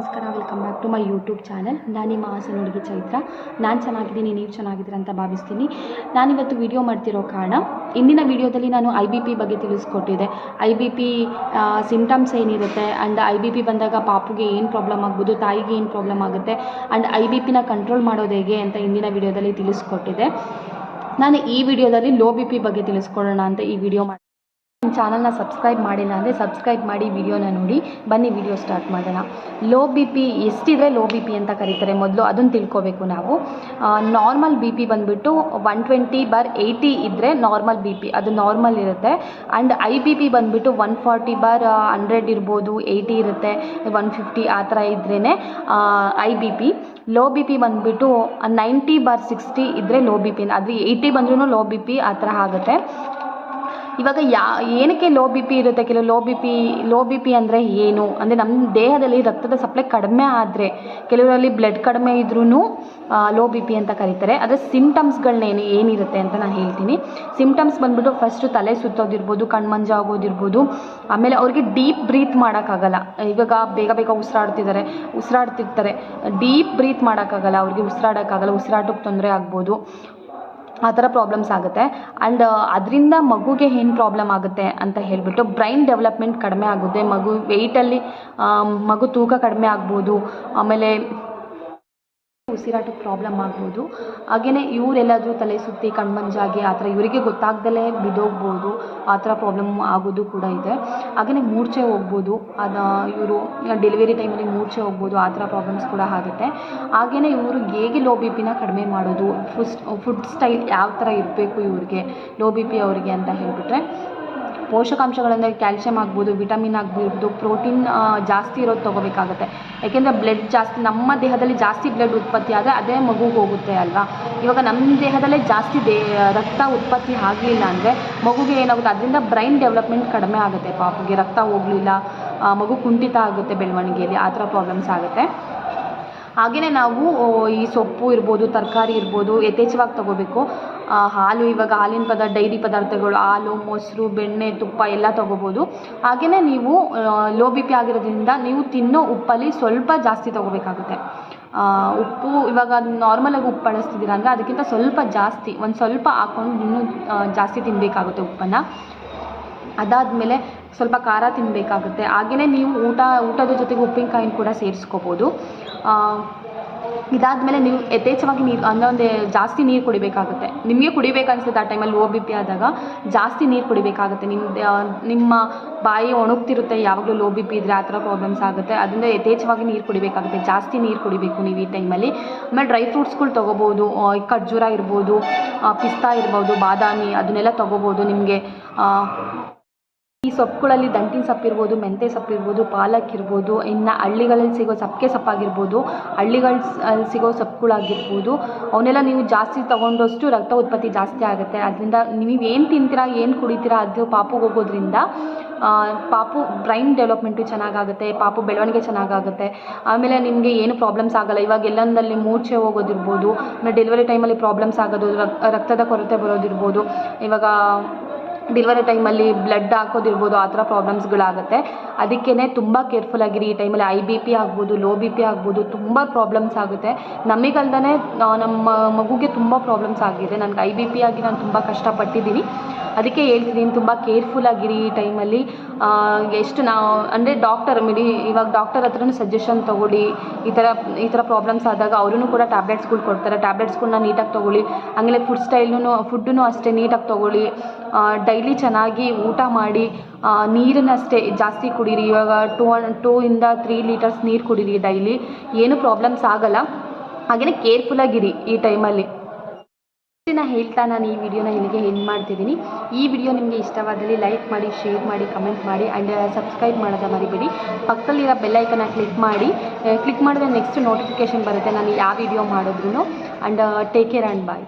ನಮಸ್ಕಾರ welcome back to my YouTube channel ನಾನು ನಿಮ್ಮ ಹಾಸನ ಹುಡುಗಿ ಚೈತ್ರ. ನಾನು ಚೆನ್ನಾಗಿದ್ದೀನಿ, ನೀವು ಚೆನ್ನಾಗಿದ್ದೀರ ಅಂತ ಭಾವಿಸ್ತೀನಿ. ನಾನಿವತ್ತು ವಿಡಿಯೋ ಮಾಡ್ತಿರೋ ಕಾರಣ, ಇಂದಿನ ವಿಡಿಯೋದಲ್ಲಿ ನಾನು ಐ ಬಿ ಪಿ ಬಗ್ಗೆ ತಿಳಿಸ್ಕೊಟ್ಟಿದ್ದೆ ಐ ಬಿ ಪಿ ಸಿಮ್ಟಮ್ಸ್ ಏನಿರುತ್ತೆ ಆ್ಯಂಡ್ ಐ ಬಿ ಪಿ ಬಂದಾಗ ಪಾಪುಗೆ ಏನು ಪ್ರಾಬ್ಲಮ್ ಆಗ್ಬೋದು, ತಾಯಿಗೆ ಏನು ಪ್ರಾಬ್ಲಮ್ ಆಗುತ್ತೆ ಆ್ಯಂಡ್ ಐ ಬಿ ಪಿನ ಕಂಟ್ರೋಲ್ ಮಾಡೋದು ಹೇಗೆ ಅಂತ ಇಂದಿನ ವಿಡಿಯೋದಲ್ಲಿ ತಿಳಿಸ್ಕೊಟ್ಟಿದ್ದೆ ನಾನು ಈ ವಿಡಿಯೋದಲ್ಲಿ ಲೋ ಬಿ ಪಿ ಬಗ್ಗೆ ತಿಳಿಸ್ಕೊಳ್ಳೋಣ ಅಂತ ಈ ವಿಡಿಯೋ ನಮ್ಮ ಚಾನಲ್ನ ಸಬ್ಸ್ಕ್ರೈಬ್ ಮಾಡಿಲ್ಲ ಅಂದರೆ ಸಬ್ಸ್ಕ್ರೈಬ್ ಮಾಡಿ ವಿಡಿಯೋನ ನೋಡಿ. ಬನ್ನಿ, ವಿಡಿಯೋ ಸ್ಟಾರ್ಟ್ ಮಾಡೋಣ. ಲೋ ಬಿ ಪಿ ಎಷ್ಟಿದ್ರೆ ಲೋ ಬಿ ಪಿ ಅಂತ ಕರೀತಾರೆ ಮೊದಲು, ಅದನ್ನು ತಿಳ್ಕೊಬೇಕು ನಾವು. ನಾರ್ಮಲ್ ಬಿ ಪಿ ಬಂದುಬಿಟ್ಟು ಒನ್ ಟ್ವೆಂಟಿ ಬಾರ್ ಏಯ್ಟಿ ಇದ್ದರೆ ನಾರ್ಮಲ್ ಬಿ ಪಿ, ಅದು ನಾರ್ಮಲ್ ಇರುತ್ತೆ. ಆ್ಯಂಡ್ ಐ ಬಿ ಪಿ ಬಂದುಬಿಟ್ಟು ಒನ್ ಫಾರ್ಟಿ ಬಾರ್ ಹಂಡ್ರೆಡ್ ಇರ್ಬೋದು ಏಯ್ಟಿ ಇರುತ್ತೆ ಒನ್ ಫಿಫ್ಟಿ ಆ ಥರ ಇದ್ರೇ high B P. Low B P ಬಂದುಬಿಟ್ಟು ನೈಂಟಿ ಬಾರ್ ಸಿಕ್ಸ್ಟಿ ಇದ್ದರೆ ಲೋ ಬಿ ಪಿ ಅದು ಏಯ್ಟಿ ಬಂದ್ರೂ ಲೋ ಬಿ ಪಿ ಆ ಥರ ಆಗುತ್ತೆ. ಇವಾಗ ಯಾ, ಏನಕ್ಕೆ ಲೋ ಬಿ ಪಿ ಇರುತ್ತೆ ಕೆಲವು low B P, low B P ಅಂದರೆ ಏನು? ಅಂದರೆ ನಮ್ಮ ದೇಹದಲ್ಲಿ ರಕ್ತದ ಸಪ್ಲೈ ಕಡಿಮೆ ಆದರೆ ಕೆಲವರಲ್ಲಿ ಬ್ಲಡ್ ಕಡಿಮೆ ಇದ್ರೂ ಲೋ ಬಿ ಪಿ ಅಂತ ಕರೀತಾರೆ. ಅದರ ಸಿಮ್ಟಮ್ಸ್ಗಳನ್ನೇನು ಏನಿರುತ್ತೆ ಅಂತ ನಾನು ಹೇಳ್ತೀನಿ. ಸಿಮ್ಟಮ್ಸ್ ಬಂದ್ಬಿಟ್ಟು ಫಸ್ಟು ತಲೆ ಸುತ್ತೋದಿರ್ಬೋದು ಕಣ್ಮಂಜ ಆಗೋದಿರ್ಬೋದು. ಆಮೇಲೆ ಅವ್ರಿಗೆ ಡೀಪ್ ಬ್ರೀತ್ ಮಾಡೋಕ್ಕಾಗಲ್ಲ. ಇವಾಗ ಬೇಗ ಬೇಗ ಉಸಿರಾಡ್ತಿದ್ದಾರೆ, ಉಸಿರಾಡ್ತಿರ್ತಾರೆ. ಡೀಪ್ ಬ್ರೀತ್ ಮಾಡೋಕ್ಕಾಗಲ್ಲ, ಅವ್ರಿಗೆ ಉಸಿರಾಡೋಕ್ಕಾಗಲ್ಲ, ಉಸಿರಾಟಕ್ಕೆ ತೊಂದರೆ ಆಗ್ಬೋದು. ಆ ಥರ ಪ್ರಾಬ್ಲಮ್ಸ್ ಆಗುತ್ತೆ. ಆ್ಯಂಡ್ ಅದರಿಂದ ಮಗುಗೆ ಏನು ಪ್ರಾಬ್ಲಮ್ ಆಗುತ್ತೆ ಅಂತ ಹೇಳಿಬಿಟ್ಟು ಬ್ರೈನ್ ಡೆವಲಪ್ಮೆಂಟ್ ಕಡಿಮೆ ಆಗುತ್ತೆ. ಮಗು ವೆಯ್ಟಲ್ಲಿ ಮಗು ತೂಕ ಕಡಿಮೆ ಆಗ್ಬೋದು. ಆಮೇಲೆ ಉಸಿರಾಟಕ್ಕೆ ಪ್ರಾಬ್ಲಮ್ ಆಗ್ಬೋದು. ಹಾಗೆಯೇ ಇವರೆಲ್ಲಾದರೂ ತಲೆ ಸುತ್ತಿ ಕಣ್ಮಂಜಾಗಿ ಆ ಥರ ಇವರಿಗೆ ಗೊತ್ತಾಗ್ದಲೇ ಬಿದ್ದೋಗ್ಬೋದು. ಆ ಥರ ಪ್ರಾಬ್ಲಮ್ ಆಗೋದು ಕೂಡ ಇದೆ. ಹಾಗೆಯೇ ಮೂರ್ಛೆ ಹೋಗ್ಬೋದು. ಅದು ಇವರು ಡೆಲಿವರಿ ಟೈಮಲ್ಲಿ ಮೂರ್ಛೆ ಹೋಗ್ಬೋದು. ಆ ಥರ ಪ್ರಾಬ್ಲಮ್ಸ್ ಕೂಡ ಆಗುತ್ತೆ. ಹಾಗೆಯೇ ಇವರು ಹೇಗೆ ಲೋ ಬಿ ಪಿನ ಕಡಿಮೆ ಮಾಡೋದು? ಫುಸ್ ಫುಡ್ ಸ್ಟೈಲ್ ಯಾವ ಥರ ಇರಬೇಕು ಇವ್ರಿಗೆ? ಲೋ ಬಿ ಪಿ ಅವರಿಗೆ ಅಂತ ಹೇಳಿಬಿಟ್ರೆ ಪೋಷಕಾಂಶಗಳಂದರೆ ಕ್ಯಾಲ್ಸಿಯಂ ಆಗ್ಬೋದು, ವಿಟಮಿನ್ ಆಗ್ಬೋದು, ಪ್ರೋಟೀನ್ ಜಾಸ್ತಿ ಇರೋದು ತೊಗೋಬೇಕಾಗುತ್ತೆ. ಯಾಕೆಂದರೆ ಬ್ಲಡ್ ಜಾಸ್ತಿ, ನಮ್ಮ ದೇಹದಲ್ಲಿ ಜಾಸ್ತಿ ಬ್ಲಡ್ ಉತ್ಪತ್ತಿ ಆದರೆ ಅದೇ ಮಗುಗೆ ಹೋಗುತ್ತೆ ಅಲ್ವಾ? ಇವಾಗ ನಮ್ಮ ದೇಹದಲ್ಲೇ ಜಾಸ್ತಿ ದೇ, ರಕ್ತ ಉತ್ಪತ್ತಿ ಆಗಲಿಲ್ಲ ಅಂದರೆ ಮಗುಗೆ ಏನಾಗುತ್ತೆ? ಅದರಿಂದ ಬ್ರೈನ್ ಡೆವಲಪ್ಮೆಂಟ್ ಕಡಿಮೆ ಆಗುತ್ತೆ ಪಾಪುಗೆ. ರಕ್ತ ಹೋಗಲಿಲ್ಲ ಮಗು ಕುಂಠಿತ ಆಗುತ್ತೆ ಬೆಳವಣಿಗೆಯಲ್ಲಿ, ಆ ಥರ ಪ್ರಾಬ್ಲಮ್ಸ್ ಆಗುತ್ತೆ. ಹಾಗೆಯೇ ನಾವು ಈ ಸೊಪ್ಪು ಇರ್ಬೋದು, ತರಕಾರಿ ಇರ್ಬೋದು, ಯಥೇಚ್ಛವಾಗಿ ತೊಗೋಬೇಕು. ಹಾಲು, ಇವಾಗ ಹಾಲಿನ ಪದಾರ್ಥ, ಡೈರಿ ಪದಾರ್ಥಗಳು, ಹಾಲು, ಮೊಸರು, ಬೆಣ್ಣೆ, ತುಪ್ಪ ಎಲ್ಲ ತೊಗೋಬೋದು. ಹಾಗೆಯೇ ನೀವು ಲೋ ಬಿ ಪಿ ಆಗಿರೋದ್ರಿಂದ ನೀವು ತಿನ್ನೋ ಉಪ್ಪಲ್ಲಿ ಸ್ವಲ್ಪ ಜಾಸ್ತಿ ತೊಗೋಬೇಕಾಗುತ್ತೆ. ಉಪ್ಪು ಇವಾಗ ನಾರ್ಮಲಾಗಿ ಉಪ್ಪು ಬಳಸ್ತಿದ್ದೀರ ಅಂದರೆ ಅದಕ್ಕಿಂತ ಸ್ವಲ್ಪ ಜಾಸ್ತಿ, ಒಂದು ಸ್ವಲ್ಪ ಹಾಕ್ಕೊಂಡು ಇನ್ನೂ ಜಾಸ್ತಿ ತಿನ್ನಬೇಕಾಗುತ್ತೆ ಉಪ್ಪನ್ನು. ಅದಾದಮೇಲೆ ಸ್ವಲ್ಪ ಖಾರ ತಿನ್ನಬೇಕಾಗುತ್ತೆ ಹಾಗೆಯೇ ನೀವು ಊಟ, ಊಟದ ಜೊತೆಗೆ ಉಪ್ಪಿನಕಾಯಿನ ಕೂಡ ಸೇರಿಸ್ಕೋಬೋದು. ಇದಾದಮೇಲೆ ನೀವು ಯಥೇಚ್ಛವಾಗಿ ನೀರು ಅಂದರೆ ಒಂದು ಜಾಸ್ತಿ ನೀರು ಕುಡಿಬೇಕಾಗುತ್ತೆ. ನಿಮಗೆ ಕುಡಿಬೇಕು ಅನ್ಸುತ್ತೆ ಆ ಟೈಮಲ್ಲಿ ಲೋ ಬಿ ಪಿ ಆದಾಗ. ಜಾಸ್ತಿ ನೀರು ಕುಡಿಬೇಕಾಗುತ್ತೆ. ನಿಮ್ಮ ನಿಮ್ಮ ಬಾಯಿ ಒಣಗ್ತಿರುತ್ತೆ, ಯಾವಾಗಲೂ ಲೋ ಬಿ ಪಿ ಇದ್ದರೆ ಆ ಥರ ಪ್ರಾಬ್ಲಮ್ಸ್ ಆಗುತ್ತೆ. ಅದರಿಂದ ಯಥೇಚ್ಛವಾಗಿ ನೀರು ಕುಡಿಬೇಕಾಗುತ್ತೆ. ಜಾಸ್ತಿ ನೀರು ಕುಡಿಬೇಕು ನೀವು ಈ ಟೈಮಲ್ಲಿ ಆಮೇಲೆ ಡ್ರೈ ಫ್ರೂಟ್ಸ್ಗಳು ತೊಗೋಬೋದು. ಖರ್ಜೂರ ಇರ್ಬೋದು ಪಿಸ್ತಾ ಇರ್ಬೋದು, ಬಾದಾಮಿ, ಅದನ್ನೆಲ್ಲ ತೊಗೋಬೋದು ನಿಮಗೆ. ಈ ಸೊಪ್ಪುಗಳಲ್ಲಿ ದಂಟಿನ ಸೊಪ್ಪಿರ್ಬೋದು ಸೊಪ್ಪು ಇರ್ಬೋದು ಪಾಲಕ್ ಇರ್ಬೋದು, ಇನ್ನು ಹಳ್ಳಿಗಳಲ್ಲಿ ಸಿಗೋ ಸಬ್ಬಗೆ ಸೊಪ್ಪಾಗಿರ್ಬೋದು ಹಳ್ಳಿಗಳಲ್ಲಿ ಸಿಗೋ ಸೊಪ್ಪುಗಳಾಗಿರ್ಬೋದು, ಅವನ್ನೆಲ್ಲ ನೀವು ಜಾಸ್ತಿ ತೊಗೊಂಡಷ್ಟು ರಕ್ತ ಉತ್ಪತ್ತಿ ಜಾಸ್ತಿ ಆಗುತ್ತೆ. ಅದರಿಂದ ನೀವು ಏನು ತಿಂತೀರಾ, ಏನು ಕುಡಿತೀರಾ, ಅದು ಪಾಪುಗೆ ಹೋಗೋದ್ರಿಂದ ಪಾಪು ಬ್ರೈನ್ ಡೆವಲಪ್ಮೆಂಟು ಚೆನ್ನಾಗಾಗುತ್ತೆ, ಪಾಪು ಬೆಳವಣಿಗೆ ಚೆನ್ನಾಗಾಗುತ್ತೆ. ಆಮೇಲೆ ನಿಮಗೆ ಏನು ಪ್ರಾಬ್ಲಮ್ಸ್ ಆಗೋಲ್ಲ. ಇವಾಗ ಎಲ್ಲಂದಲ್ಲಿ ಮೂರ್ಛೆ ಹೋಗೋದಿರ್ಬೋದು ಆಮೇಲೆ ಡೆಲಿವರಿ ಟೈಮಲ್ಲಿ ಪ್ರಾಬ್ಲಮ್ಸ್ ಆಗೋದು ರಕ್ತದ ಕೊರತೆ ಬರೋದಿರ್ಬೋದು. ಇವಾಗ ಡೆಲಿವರಿ ಟೈಮಲ್ಲಿ ಬ್ಲಡ್ ಹಾಕೋದಿರ್ಬೋದು, ಆ ಥರ ಪ್ರಾಬ್ಲಮ್ಸ್ಗಳಾಗುತ್ತೆ ಅದಕ್ಕೇ ತುಂಬ ಕೇರ್ಫುಲ್ ಆಗಿರಿ. ಈ ಟೈಮಲ್ಲಿ ಐ ಬಿ ಪಿ ಆಗ್ಬೋದು ಲೋ ಬಿ ಪಿ ಆಗ್ಬೋದು, ತುಂಬ ಪ್ರಾಬ್ಲಮ್ಸ್ ಆಗುತ್ತೆ. ನಮಗಲ್ದೇ ನಮ್ಮ ಮಗುಗೆ ತುಂಬ ಪ್ರಾಬ್ಲಮ್ಸ್ ಆಗಿದೆ. ನನಗೆ ಐ ಬಿ ಪಿ ಆಗಿ ನಾನು ತುಂಬ ಕಷ್ಟಪಟ್ಟಿದ್ದೀನಿ. ಅದಕ್ಕೆ ಹೇಳ್ತಿದ್ದೀನಿ, ತುಂಬ ಕೇರ್ಫುಲ್ಲಾಗಿರಿ ಈ ಟೈಮಲ್ಲಿ ಎಷ್ಟು ನಾವು, ಅಂದರೆ ಡಾಕ್ಟರ್ ಮಿಡಿ, ಇವಾಗ ಡಾಕ್ಟರ್ ಹತ್ರನೂ ಸಜೆಷನ್ ತೊಗೊಳ್ಳಿ. ಈ ಥರ ಈ ಥರ ಪ್ರಾಬ್ಲಮ್ಸ್ ಆದಾಗ ಅವರೂ ಕೂಡ ಟ್ಯಾಬ್ಲೆಟ್ಸ್ಗಳು ಕೊಡ್ತಾರೆ. ಟ್ಯಾಬ್ಲೆಟ್ಸ್ಗಳನ್ನ ನೀಟಾಗಿ ತೊಗೊಳ್ಳಿ. ಆಮೇಲೆ ಫುಡ್ ಸ್ಟೈಲ್ನೂ ಫುಡ್ಡೂ ಅಷ್ಟೇ ನೀಟಾಗಿ ತೊಗೊಳ್ಳಿ. ಡೈಲಿ ಚೆನ್ನಾಗಿ ಊಟ ಮಾಡಿ ನೀರನ್ನು ಅಷ್ಟೇ ಜಾಸ್ತಿ ಕುಡೀರಿ. ಇವಾಗ ಟೂ ಟೂ ಇಂದ ತ್ರೀ ಲೀಟರ್ಸ್ ನೀರು ಕುಡೀರಿ ಡೈಲಿ. ಏನು ಪ್ರಾಬ್ಲಮ್ಸ್ ಆಗೋಲ್ಲ. ಹಾಗೆಯೇ ಕೇರ್ಫುಲ್ಲಾಗಿರಿ ಈ ಟೈಮಲ್ಲಿ ಇಷ್ಟನ್ನ ಹೇಳ್ತಾ ನಾನು ಈ ವಿಡಿಯೋನ ಇಲ್ಲಿಗೆ ಎಂಡ್ ಮಾಡ್ತಿದ್ದೀನಿ. ಈ ವಿಡಿಯೋ ನಿಮಗೆ ಇಷ್ಟವಾದಲ್ಲಿ ಲೈಕ್ ಮಾಡಿ ಶೇರ್ ಮಾಡಿ ಕಮೆಂಟ್ ಮಾಡಿ ಆ್ಯಂಡ್ ಸಬ್ಸ್ಕ್ರೈಬ್ ಮಾಡೋದ ಮರಿಬೇಡಿ. ಪಕ್ಕದಲ್ಲಿರೋ ಬೆಲ್ಲೈಕನ್ನ ಕ್ಲಿಕ್ ಮಾಡಿ ಕ್ಲಿಕ್ ಮಾಡಿದ್ರೆ ನೆಕ್ಸ್ಟ್ ನೋಟಿಫಿಕೇಷನ್ ಬರುತ್ತೆ ನಾನು ಯಾವ ವಿಡಿಯೋ ಮಾಡಿದ್ರು and take care and bye